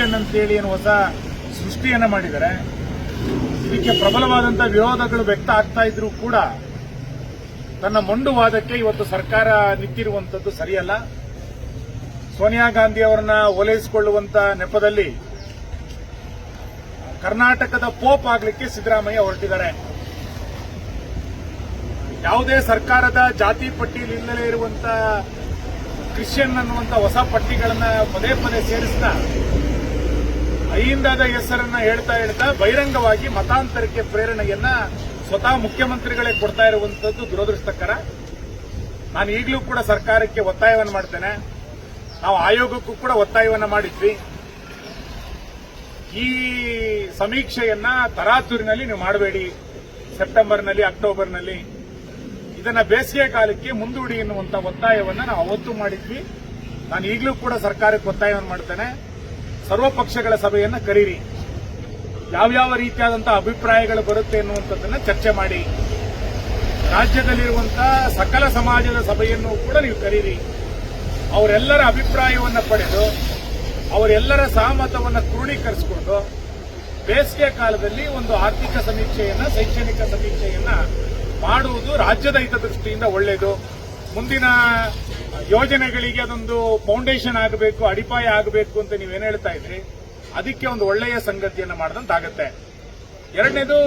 Christian ಅಂತೇಳಿ ಏನು ಹೊಸ ಸೃಷ್ಟಿಯನ್ನ ಮಾಡಿದ್ದಾರೆ. ಇದಕ್ಕೆ ಪ್ರಬಲವಾದಂತಹ ವಿರೋಧಗಳು ವ್ಯಕ್ತ ಆಗ್ತಾ ಇದ್ರೂ ಕೂಡ ತನ್ನ ಮೊಂಡು ವಾದಕ್ಕೆ ಇವತ್ತು ಸರ್ಕಾರ ನಿಂತಿರುವಂತದ್ದು ಸರಿಯಲ್ಲ. ಸೋನಿಯಾ ಗಾಂಧಿ ಅವರನ್ನ ಓಲೈಸಿಕೊಳ್ಳುವಂತ ನೆಪದಲ್ಲಿ ಕರ್ನಾಟಕದ ಪೋಪ್ ಆಗ್ಲಿಕ್ಕೆ ಸಿದ್ದರಾಮಯ್ಯ ಹೊರಟಿದ್ದಾರೆ. ಯಾವುದೇ ಸರ್ಕಾರದ ಜಾತಿ ಪಟ್ಟಿಯಲ್ಲಿಂದಲೇ ಇರುವಂತ ಕ್ರಿಶ್ಚಿಯನ್ ಅನ್ನುವಂತ ಹೊಸ ಪಟ್ಟಿಗಳನ್ನ ಪದೇ ಪದೇ ಸೇರಿಸ್ತಾ ಅಹಿಂದದ ಹೆಸರನ್ನ ಹೇಳ್ತಾ ಹೇಳ್ತಾ ಬಹಿರಂಗವಾಗಿ ಮತಾಂತರಕ್ಕೆ ಪ್ರೇರಣೆಯನ್ನ ಸ್ವತಃ ಮುಖ್ಯಮಂತ್ರಿಗಳೇ ಕೊಡ್ತಾ ಇರುವಂತದ್ದು ದುರದೃಷ್ಟಕರ. ನಾನು ಈಗಲೂ ಕೂಡ ಸರ್ಕಾರಕ್ಕೆ ಒತ್ತಾಯವನ್ನು ಮಾಡ್ತೇನೆ. ನಾವು ಆಯೋಗಕ್ಕೂ ಕೂಡ ಒತ್ತಾಯವನ್ನು ಮಾಡಿದ್ವಿ. ಈ ಸಮೀಕ್ಷೆಯನ್ನ ತರಾತುರಿನಲ್ಲಿ ನೀವು ಮಾಡಬೇಡಿ. ಸೆಪ್ಟೆಂಬರ್ನಲ್ಲಿ, ಅಕ್ಟೋಬರ್ನಲ್ಲಿ. ಇದನ್ನ ಬೇಸಿಗೆ ಕಾಲಕ್ಕೆ ಮುಂದೂಡಿ ಎನ್ನುವಂತ ಒತ್ತಾಯವನ್ನು ನಾವು ಅವತ್ತು ಮಾಡಿದ್ವಿ. ನಾನು ಈಗಲೂ ಕೂಡ ಸರ್ಕಾರಕ್ಕೆ ಒತ್ತಾಯವನ್ನು ಮಾಡ್ತೇನೆ. ಸರ್ವ ಪಕ್ಷಗಳ ಸಭೆಯನ್ನ ಕರೀರಿ. ಯಾವ್ಯಾವ ರೀತಿಯಾದಂತಹ ಅಭಿಪ್ರಾಯಗಳು ಬರುತ್ತೆ ಎನ್ನುವಂಥದ್ದನ್ನ ಚರ್ಚೆ ಮಾಡಿ. ರಾಜ್ಯದಲ್ಲಿರುವಂತಹ ಸಕಲ ಸಮಾಜದ ಸಭೆಯನ್ನು ಕೂಡ ನೀವು ಕರೀರಿ. ಅವರೆಲ್ಲರ ಅಭಿಪ್ರಾಯವನ್ನು ಪಡೆದು, ಅವರೆಲ್ಲರ ಸಹಮತವನ್ನು ಕ್ರೋಢೀಕರಿಸಿಕೊಂಡು ಬೇಸಿಗೆ ಕಾಲದಲ್ಲಿ ಒಂದು ಆರ್ಥಿಕ ಸಮೀಕ್ಷೆಯನ್ನ, ಶೈಕ್ಷಣಿಕ ಸಮೀಕ್ಷೆಯನ್ನ ಮಾಡುವುದು ರಾಜ್ಯದ ಹಿತದೃಷ್ಟಿಯಿಂದ ಒಳ್ಳೆಯದು. ಮುಂದಿನ ಯೋಜನೆಗಳಿಗೆ ಅದೊಂದು ಫೌಂಡೇಶನ್ ಆಗಬೇಕು, ಅಡಿಪಾಯ ಆಗಬೇಕು ಅಂತ ನೀವೇನು ಹೇಳ್ತಾ ಇದ್ರಿ? ಅದಕ್ಕೆ ಒಂದು ಒಳ್ಳೆಯ ಸಂಗತಿಯನ್ನು ಮಾಡಿದಂತಾಗತ್ತೆ. ಎರಡನೇದು,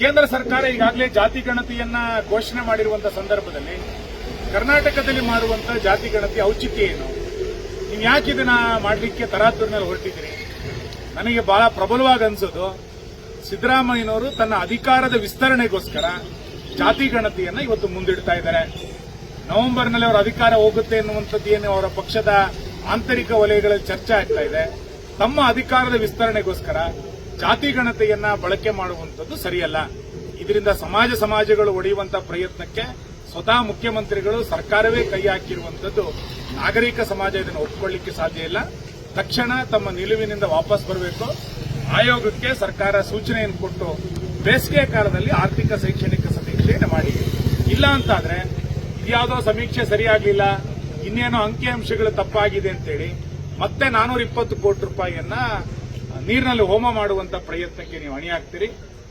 ಕೇಂದ್ರ ಸರ್ಕಾರ ಈಗಾಗಲೇ ಜಾತಿ ಗಣತಿಯನ್ನ ಘೋಷಣೆ ಮಾಡಿರುವಂತಹ ಸಂದರ್ಭದಲ್ಲಿ ಕರ್ನಾಟಕದಲ್ಲಿ ಮಾಡುವಂತಹ ಜಾತಿ ಗಣತಿ ಔಚಿತ್ಯ ಏನು? ನೀವು ಯಾಕೆ ಇದನ್ನ ಮಾಡಲಿಕ್ಕೆ ತರಾತುರಿನಲ್ಲಿ ಹೊರಟಿದ್ದೀರಿ? ನನಗೆ ಬಹಳ ಪ್ರಬಲವಾಗಿ ಅನಿಸೋದು, ಸಿದ್ದರಾಮಯ್ಯನವರು ತನ್ನ ಅಧಿಕಾರದ ವಿಸ್ತರಣೆಗೋಸ್ಕರ ಜಾತಿ ಗಣತಿಯನ್ನ ಇವತ್ತು ಮುಂದಿಡ್ತಾ ಇದ್ದಾರೆ. ನವೆಂಬರ್ನಲ್ಲಿ ಅವರ ಅಧಿಕಾರ ಹೋಗುತ್ತೆ ಎನ್ನುವಂಥದ್ದು ಏನು ಅವರ ಪಕ್ಷದ ಆಂತರಿಕ ವಲಯಗಳಲ್ಲಿ ಚರ್ಚೆ ಆಗ್ತಾ ಇದೆ. ತಮ್ಮ ಅಧಿಕಾರದ ವಿಸ್ತರಣೆಗೋಸ್ಕರ ಜಾತಿ ಗಣತೆಯನ್ನ ಬಳಕೆ ಮಾಡುವಂಥದ್ದು ಸರಿಯಲ್ಲ. ಇದರಿಂದ ಸಮಾಜ ಸಮಾಜಗಳು ಒಡೆಯುವಂತಹ ಪ್ರಯತ್ನಕ್ಕೆ ಸ್ವತಃ ಮುಖ್ಯಮಂತ್ರಿಗಳು ಸರ್ಕಾರವೇ ಕೈ ಹಾಕಿರುವಂತದ್ದು ನಾಗರಿಕ ಸಮಾಜ ಇದನ್ನು ಒಪ್ಪಿಕೊಳ್ಳಿಕ್ಕೆ ಸಾಧ್ಯ ಇಲ್ಲ. ತಕ್ಷಣ ತಮ್ಮ ನಿಲುವಿನಿಂದ ವಾಪಸ್ ಬರಬೇಕು. ಆಯೋಗಕ್ಕೆ ಸರ್ಕಾರ ಸೂಚನೆಯನ್ನು ಕೊಟ್ಟು ಬೇಸಿಗೆ ಕಾಲದಲ್ಲಿ ಆರ್ಥಿಕ, ಶೈಕ್ಷಣಿಕ ಸಮೀಕ್ಷೆಯನ್ನು ಮಾಡಿ. ಇಲ್ಲ ಅಂತಾದ್ರೆ ಇದ್ಯಾವುದೋ ಸಮೀಕ್ಷೆ ಸರಿಯಾಗಲಿಲ್ಲ, ಇನ್ನೇನೋ ಅಂಕಿಅಂಶಗಳು ತಪ್ಪಾಗಿದೆ ಅಂತೇಳಿ ಮತ್ತೆ ನಾನೂರ ಇಪ್ಪತ್ತು ಕೋಟಿ ರೂಪಾಯಿಯನ್ನ ನೀರಿನಲ್ಲಿ ಹೋಮ ಮಾಡುವಂತ ಪ್ರಯತ್ನಕ್ಕೆ ನೀವು ಅಣಿಯಾಗ್ತೀರಿ.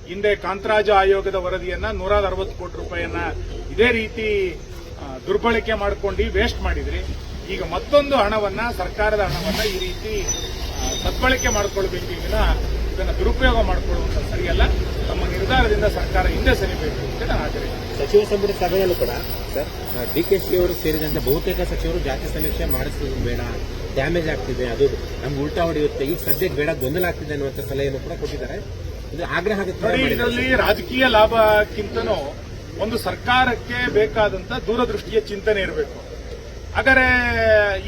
ಹಿಂದೆ ಕಾಂತರಾಜ ಆಯೋಗದ ವರದಿಯನ್ನ ನೂರ ಅರವತ್ತು ಕೋಟಿ ರೂಪಾಯಿಯನ್ನ ಇದೇ ರೀತಿ ದುರ್ಬಳಕೆ ಮಾಡ್ಕೊಂಡು ವೇಸ್ಟ್ ಮಾಡಿದ್ರಿ. ಈಗ ಮತ್ತೊಂದು ಹಣವನ್ನ, ಸರ್ಕಾರದ ಹಣವನ್ನ ಈ ರೀತಿ ಸದ್ಬಳಕೆ ಮಾಡಿಕೊಳ್ಬೇಕು ವಿನ ಇದನ್ನು ದುರುಪಯೋಗ ಮಾಡಿಕೊಳ್ಳುವಂತ ಸರಿಯಲ್ಲ. ತಮ್ಮ ನಿರ್ಧಾರದಿಂದ ಸರ್ಕಾರ ಹಿಂದೆ ಸರಿಬೇಕು ಅಂತ ನಾನು ಆಗ್ರಹಿಸ್ತೇನೆ. ಸಚಿವ ಸಂಪುಟ ಸಭೆಯಲ್ಲೂ ಕೂಡ ಸರ್ ಡಿ ಕೆ ಶಿ ಅವರು ಸೇರಿದಂತೆ ಬಹುತೇಕ ಸಚಿವರು ಜಾತಿ ಸಮೀಕ್ಷೆ ಮಾಡಿಸೋದು ಬೇಡ ಡ್ಯಾಮೇಜ್ ಆಗ್ತಿದೆ ಅದು ನಮ್ಗೆ ಉಲ್ಟಾ ಹೊಡೆಯುತ್ತೆ. ಈಗ ಸದ್ಯಕ್ಕೆ ಬೇಡ ಗೊಂದಲ ಆಗ್ತಿದೆ ಅನ್ನುವಂಥ ಸಲಹೆಯನ್ನು ಕೂಡ ಕೊಟ್ಟಿದ್ದಾರೆ. ಇದು ಆಗ್ರಹ ಇದರಲ್ಲಿ ರಾಜಕೀಯ ಲಾಭಕ್ಕಿಂತನೂ ಒಂದು ಸರ್ಕಾರಕ್ಕೆ ಬೇಕಾದಂತ ದೂರದೃಷ್ಟಿಯ ಚಿಂತನೆ ಇರಬೇಕು. ಆದರೆ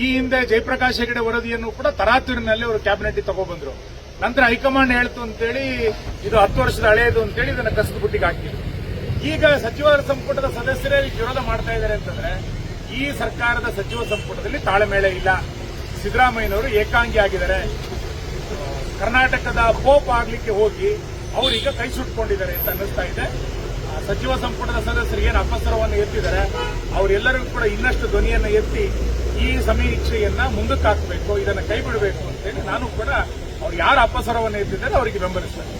ಈ ಹಿಂದೆ ಜಯಪ್ರಕಾಶ್ ಹೆಗಡೆ ವರದಿಯನ್ನು ಕೂಡ ತರಾತುರಿನಲ್ಲಿ ಅವರು ಕ್ಯಾಬಿನೆಟ್ ತಗೊಬಂದ್ರು. ನಂತರ ಹೈಕಮಾಂಡ್ ಹೇಳ್ತು ಅಂತೇಳಿ ಇದು ಹತ್ತು ವರ್ಷದ ಹಳೆಯದು ಅಂತೇಳಿ ಇದನ್ನು ಕಸದ ಬುಟ್ಟಿಗೆ ಹಾಕಿದ್ರು. ಈಗ ಸಚಿವ ಸಂಪುಟದ ಸದಸ್ಯರೇ ವಿರೋಧ ಮಾಡ್ತಾ ಇದ್ದಾರೆ ಅಂತಂದ್ರೆ, ಈ ಸರ್ಕಾರದ ಸಚಿವ ಸಂಪುಟದಲ್ಲಿ ತಾಳೆಮೇಳೆ ಇಲ್ಲ. ಸಿದ್ದರಾಮಯ್ಯನವರು ಏಕಾಂಗಿ ಆಗಿದ್ದಾರೆ. ಕರ್ನಾಟಕದ ಪೋಪ್ ಆಗ್ಲಿಕ್ಕೆ ಹೋಗಿ ಅವರೀಗ ಕೈ ಸುಟ್ಕೊಂಡಿದ್ದಾರೆ ಅಂತ ಅನ್ನಿಸ್ತಾ ಇದೆ. ಸಚಿವ ಸಂಪುಟದ ಸದಸ್ಯರು ಏನು ಅಪಸರವನ್ನು ಎತ್ತಿದ್ದಾರೆ, ಅವರೆಲ್ಲರಿಗೂ ಕೂಡ ಇನ್ನಷ್ಟು ಧ್ವನಿಯನ್ನು ಎತ್ತಿ ಈ ಸಮೀಕ್ಷೆಯನ್ನ ಮುಂದಕ್ಕೆ ಹಾಕಬೇಕು, ಇದನ್ನು ಕೈ ಬಿಡಬೇಕು ಅಂತೇಳಿ ನಾನು ಕೂಡ ಅವ್ರು ಯಾರು ಅಪಸರವನ್ನು ಎತ್ತಿದ್ದಾರೆ ಅವರಿಗೆ ಬೆಂಬಲಿಸ್ತೇನೆ